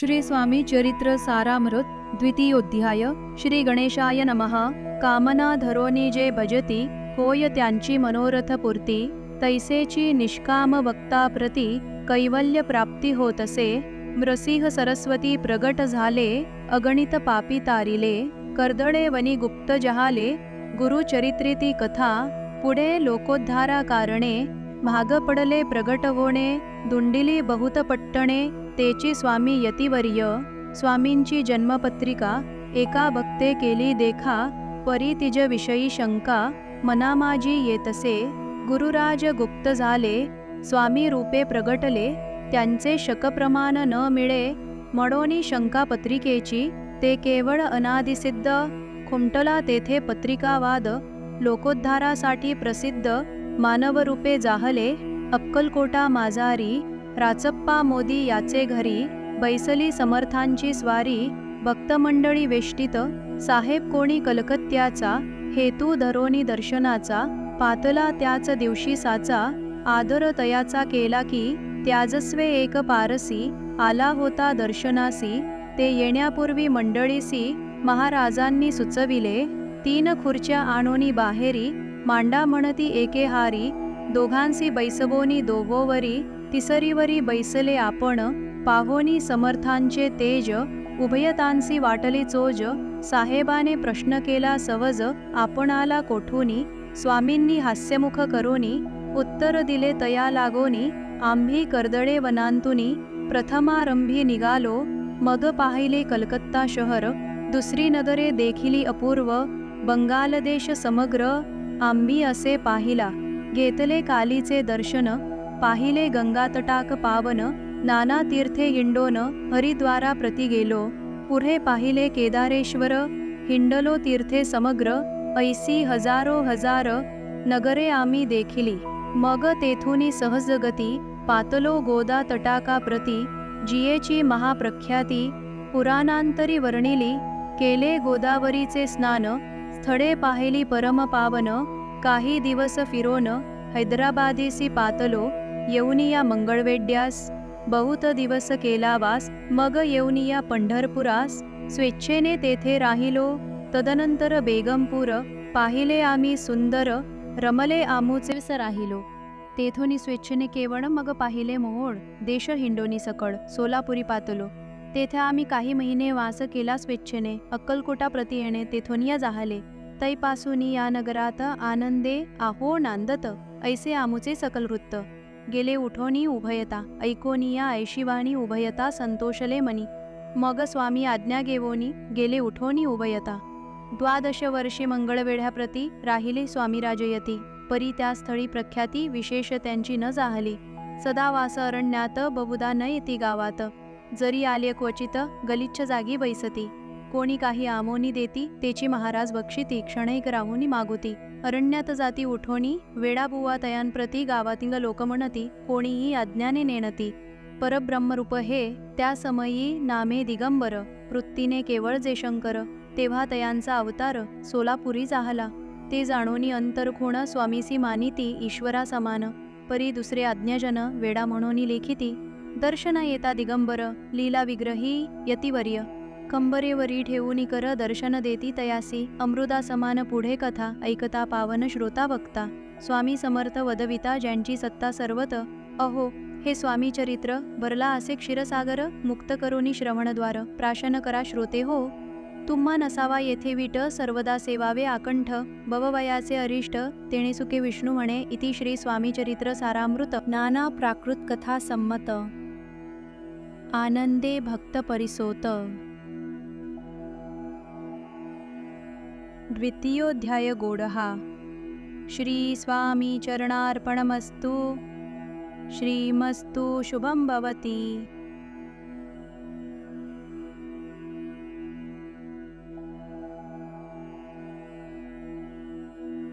श्री स्वामी चरित्र सारामृत द्वितीयोध्याय श्री गणेशाय नमः. कामना धरोनी जे भजती होय त्यांची मनोरथ पूर्ती. तैसेची निष्काम वक्ता प्रती कैवल्य प्राप्ती होतसे. मृसिंह सरस्वती प्रगट झाले अगणित पापी तारिले. कर्दळे वनी गुप्त जहाले गुरुचरित्रिती कथा. पुढे लोकोद्धारा कारणे भाग पडले प्रगट होणे. दुंडिली बहुत पट्टणे तेची स्वामी यतिवर्य स्वामींची जन्मपत्रिका एका भक्ते केली देखा परी शंका मनामाजी येतसे गुरुराज गुप्त झाले स्वामी रूपे प्रगटले त्यांचे शकप्रमाण न मिळे म्हणोनी शंका पत्रिकेची ते केवळ अनादिसिद्ध खुमटला तेथे पत्रिकावाद लोकोद्धारासाठी प्रसिद्ध मानवरूपे जाहले अक्कलकोटा माजारी राचप्पा मोदी याचे घरी बैसली समर्थांची स्वारी भक्तमंडळी वेष्टित साहेब कोणी कलकत्त्याचा हेतू धरोनी दर्शनाचा पातला त्याच दिवशी साचा आदर तयाचा केला की त्याजस्वे एक पारसी आला होता दर्शनासी ते येण्यापूर्वी मंडळीसी महाराजांनी सुचविले तीन खुर्च्या आणोनी बाहेरी मांडा म्हणती एके हारी दोघांसी बैसबोनी दोघोवरी तिसरीवरी बैसले आपण पाहोनी समर्थांचे तेज उभयतांसी वाटली चोज साहेबाने प्रश्न केला सहज आपणाला कोठूनी स्वामींनी हास्यमुख करोनी उत्तर दिले तया लागोनी आम्ही कर्दळे वनांतुनी प्रथमारंभी निघालो मग पाहिले कलकत्ता शहर दुसरी नदरे देखिली अपूर्व बंगाल देश समग्र आम्ही असे पाहिला. घेतले कालीचे दर्शन पाहिले गंगातटाक पावन नाना तीर्थे हिंडोन हरिद्वारा प्रति गेलो पुढे पाहिले केदारेश्वर हिंडलो तीर्थे समग्र ऐसी हजारो हजार नगरे आम्ही देखिली. मग तेथुनी सहज गती पातलो गोदा तटाका प्रती जियेची महाप्रख्याती पुराणांतरी वर्णिली केले गोदावरीचे स्नान स्थळे पाहिली परम पावन काही दिवस फिरोन हैदराबादेसी पातलो येऊनिया मंगळवेड्यास बहुत दिवस केलावास मग येऊनिया पंढरपुरास स्वेच्छेने तेथे राहिलो तदनंतर बेगमपूर पाहिले आम्ही सुंदर रमले आमूचेस राहिलो. तेथोनी स्वेच्छेने केवळ मग पाहिले मोहोळ देश हिंडोनी सकळ सोलापुरी पातलो. तेथे आम्ही काही महिने वास केला स्वेच्छेने अक्कलकोटा प्रति येणे तेथोनिया जाहले. तैपासून या नगरात आनंदे आहो नांदत ऐसे आमुचे सकल वृत्त. गेले उठोनी उभयता ऐकोनिया ऐशिवाणी उभयता संतोषले मनी. मग स्वामी आज्ञा गेवोनी गेले उठोनी उभयता. द्वादश वर्षे मंगळवेढ्याप्रती राहिले स्वामी राजयती परी त्या स्थळी प्रख्याती विशेष त्यांची न जाहली. सदा वास अरण्यात बबुदा न येती गावात. जरी आले क्वचित गलिच्छ जागी बैसती. कोणी काही आमोनी देती तेची महाराज बक्षिती क्षणैक राहुनी मागुती. अरण्यात जाती उठोनी वेडाबुवा तयांप्रती गावातील लोक म्हणती कोणीही अज्ञाने नेणती. परब्रह्मरूप हे त्या समयी नामे दिगंबर वृत्तीने केवळ जे शंकर तेव्हा तयांचा अवतार सोलापुरी जाहला. ते जाणोनी अंतरखुण स्वामीसी मानिती ईश्वरा समान परी दुसरे आज्ञाजन वेडा म्हणोनी लेखिती. दर्शन येता दिगंबर लीला विग्रही यतिवर्य. कंबरेवरी ठेवून कर दर्शन देती तयासी. अमृता समान पुढे कथा ऐकता पावन श्रोता वक्ता. स्वामी समर्थ वदविता ज्यांची सत्ता सर्वत. अहो हे स्वामी चरित्र भरला असे क्षीरसागर मुक्त करोनी श्रवणद्वार. प्राशन करा श्रोते हो. तुम्हा नसावा येथे विट सर्वदा सेवावे आकंठ. भववयाचे अरिष्ट तेणे सुखे विष्णू म्हणे इति श्री स्वामी चरित्र सारामृत. नाना प्राकृत कथा संमत. आनंदे भक्त परिसोत. द्वितीयोऽध्यायगूढः। श्रीस्वामीचरणार्पणमस्तु। श्रीमस्तु शुभं भवति।